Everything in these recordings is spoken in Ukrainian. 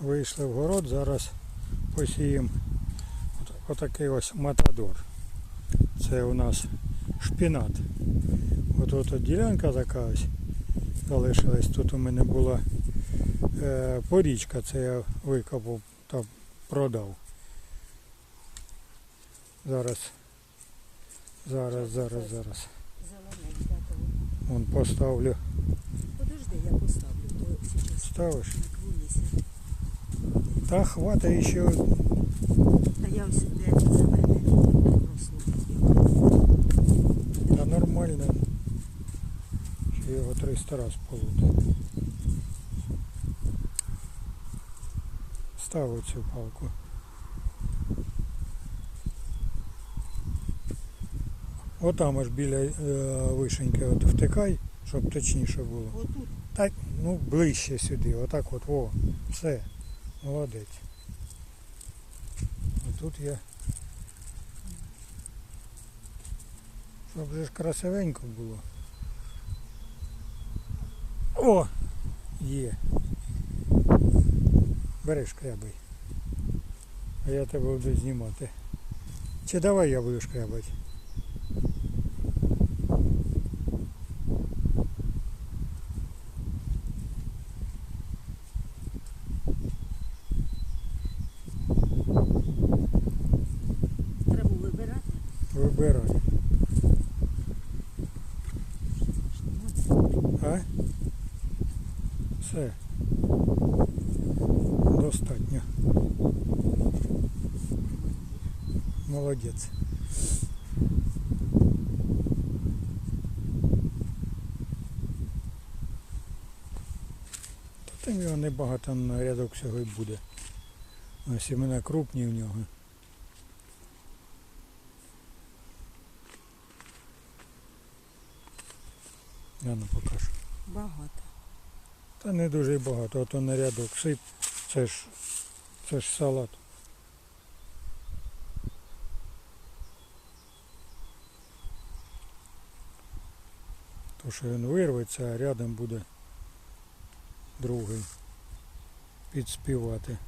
Вийшли в город, зараз посіємо отакий ось матадор. Це у нас шпінат. От от, ділянка така ось залишилась. Тут у мене була е, порічка, це я викопав та продав. Зараз, зараз, зараз, зараз. Вон поставлю. Подожди, я поставлю, Ставиш? Та хватає ще Та я ось де зелене росло. Та нормально. Ще його 300 раз полути. Ставив цю палку. Отам аж біля е, вишеньки от втикай, щоб точніше було. Отут Так, ну ближче сюди, отак от, о, все, молодець. А тут я. Щоб же ж красивенько було. О! Є. Береш шкрябай. А я тебе буду знімати. Чи давай я буду шкрябати? треба вибирати. Вибирай. А? Все. Достатньо. Молодець. Та там його небагато на рядок всього й буде. А сімена крупні в нього. Я не покажу. Багато. Та не дуже багато, а то на рядок сип. Це ж, це ж салат. То що він вирветься, а рядом буде другий підспівати.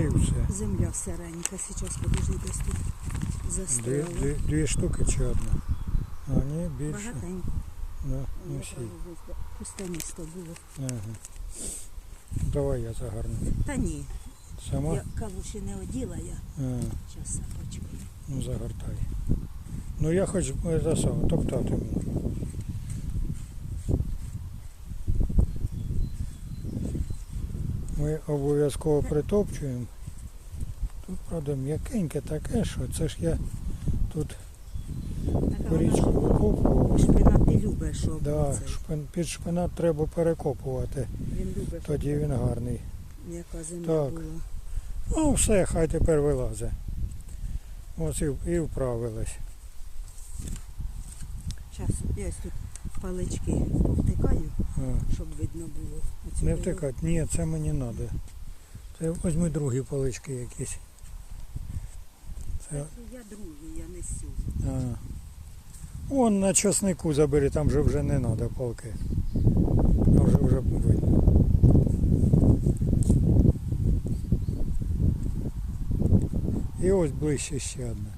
І все. Земля сиренька. Зараз подожди десь тут Дві, застряла. дві, дві штуки чи одна? А ні, більше. Багатенько. Да, Я ну всі. Пусте місто було. Ага. Давай я загарну. Та ні. Сама? Я калуші не оділа я. А, сапочку. ну загортай. Ну я хоч е, це саме, топтати можу. Ми обов'язково притопчуємо. Тут, правда, м'якеньке таке, що це ж я тут Така порічку викопував. шпинат не любить, що Да, шпин, під шпинат треба перекопувати, Він любить, тоді він гарний. м'яка земля Так. була. Ну все, хай тепер вилазить. Ось і, і вправилась. Зараз я тут палички повтикаю, А, щоб видно було. Оцю не втикати. Ні, це мені треба. Це візьми другі палички якісь. Це, Я другий, я несу. а. Вон на часнику забери, там же вже не треба палки. Там вже вже видно. І ось ближче ще одна.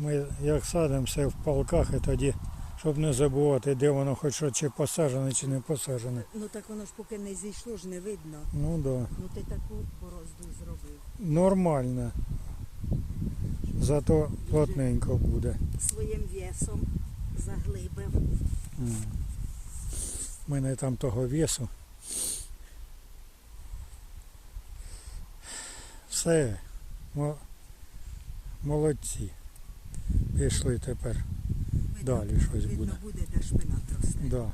Ми як садимо все в палках і тоді, щоб не забувати, де воно хоч що, чи посаджене, чи не посаджене. Ну так воно ж поки не зійшло, ж не видно. Ну так. Да. Ну ти таку борозду зробив. Нормально. Зато плотненько буде. Своїм весом заглибив. У мене там того весу. Все. Молодці. Пішли тепер. Видно, Далі щось видно буде. буде, де шпинат росте. Да.